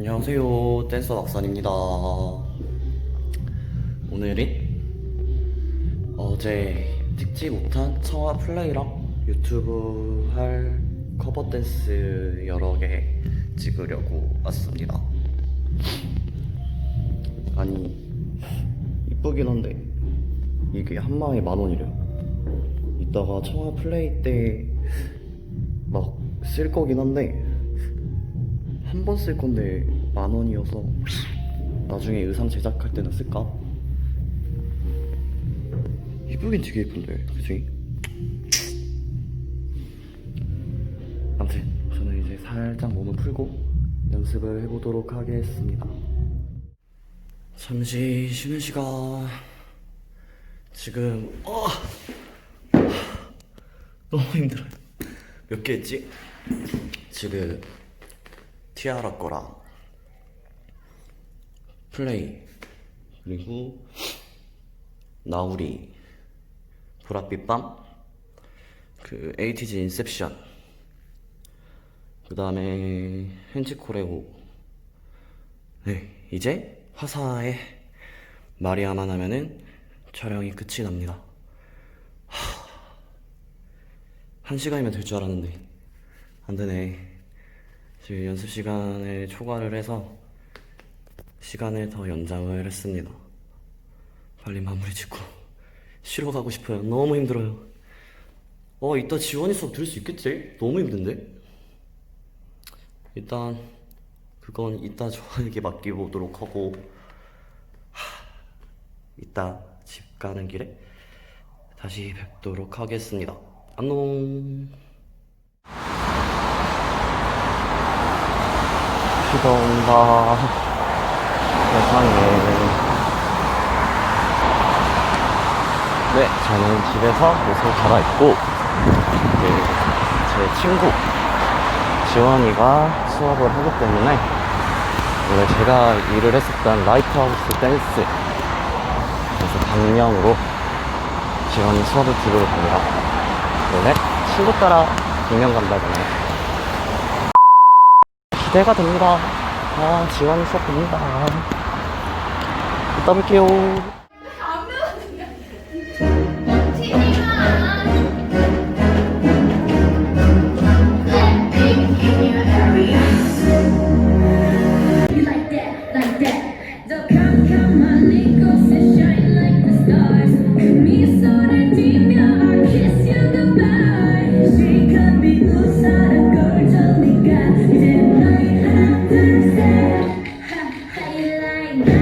안녕하세요. 댄서 박산입니다. 오늘은 어제 찍지 못한 청아 플레이랑 유튜브 할 커버 댄스 여러 개 찍으려고 왔습니다. 아니 이쁘긴 한데 이게 한 마에 만 원이래요. 이따가 청아 플레이 때 막 쓸 거긴 한데 한 번 쓸 건데 만 원이어서 나중에 의상 제작할 때는 쓸까? 이쁘긴 되게 이쁜데, 그치? 아무튼 저는 이제 살짝 몸을 풀고 연습을 해보도록 하겠습니다. 잠시 쉬는 시간. 지금 어 너무 힘들어요. 몇 개 했지? 지금 티아라 거랑 플레이 그리고 나우리 보랏빛 밤그 에이티즈 인셉션 그 다음에 현지 코레오 네 이제 화사의 마리아만 하면은 촬영이 끝이 납니다. 하... 한 시간이면 될 줄 알았는데 안 되네 지금 연습 시간을 초과를 해서 시간을 더 연장을 했습니다. 빨리 마무리 짓고 쉬러 가고 싶어요. 너무 힘들어요. 어, 이따 지원이 수업 들을 수 있겠지? 너무 힘든데? 일단 그건 이따 저에게 맡겨보도록 하고 하, 이따 집 가는 길에 다시 뵙도록 하겠습니다. 안녕. 비가 온다. 세상에. 네, 저는 집에서 옷을 갈아입고, 네, 제 친구, 지원이가 수업을 하기 때문에, 원래 제가 일을 했었던 라이트하우스 댄스, 그래서 강령으로 지원이 수업을 들으러 갑니다. 원래 친구 따라 강령 간다잖아요. 기대가 됩니다. 아, 수업 됩니다. 이따 뵐게요.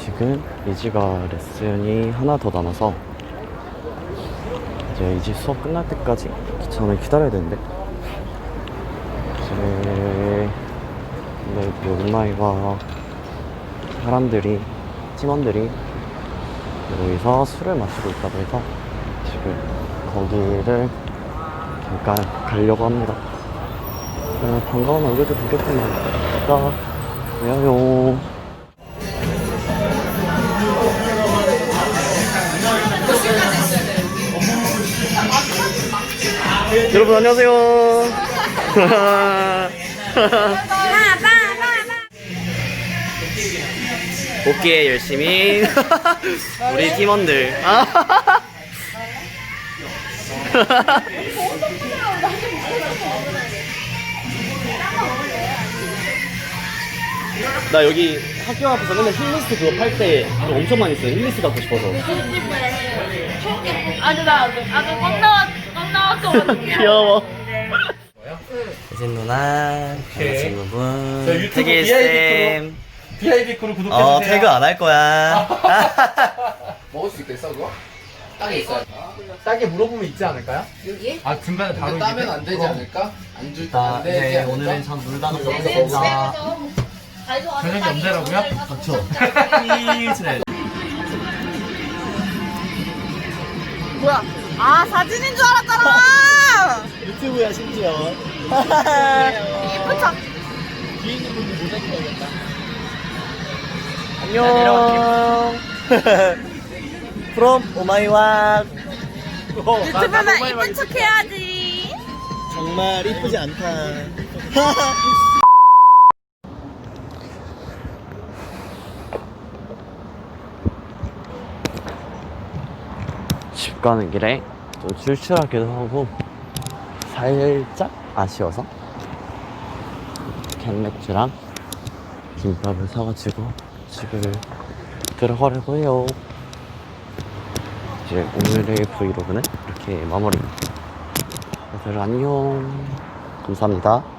지금 이지가 레슨이 하나 더 남아서 이제 이지 수업 끝날 때까지 기차를 기다려야 되는데. 그 온라인과 사람들이 팀원들이 여기서 술을 마시고 있다고 해서 지금 거기를 잠깐 가려고 합니다. 어, 반가운 얼굴도 보겠구만. 나 왜요? 여러분 안녕하세요. 복귀에 열심히 우리 팀원들. 나 여기 학교 앞에서 맨날 힐리스 그거 팔 때 엄청 많이 써요. 힐리스 갖고 싶어서. 아주 나 아주 꽉 나왔 꽉 나왔거든요. 귀여워. 혜진 누나, 여자친구분, 저 유튜브 태길 쌤. VIP 크루 구독해주세요. 어, 태그 안 할 거야. 먹을 수 있겠어 그거? 땅에 있어. 싸게 물어보면 있지 않을까요? 여기? 아 중간에 바로 근데 따면? 안 되지 않을까? 안줄 자, 안 되지 네, 않을까? 오늘은 전 놀다 여기서 먹겠습니다. 저녁이 언제라고요? 그렇죠. 이즈레. 뭐야? 아 사진인 줄 알았잖아. 유튜브야, 심지어. 이쁜 척. 안녕. from 오마이와 유튜브면 이쁜 척 해야지. 정말 이쁘지 않다. 집 가는 길에 좀 출출하기도 하고 살짝 아쉬워서 캔맥주랑 김밥을 사가지고 집을 들어가려고 해요. 이제 오늘의 브이로그는 이렇게 마무리입니다. 다들 안녕. 감사합니다.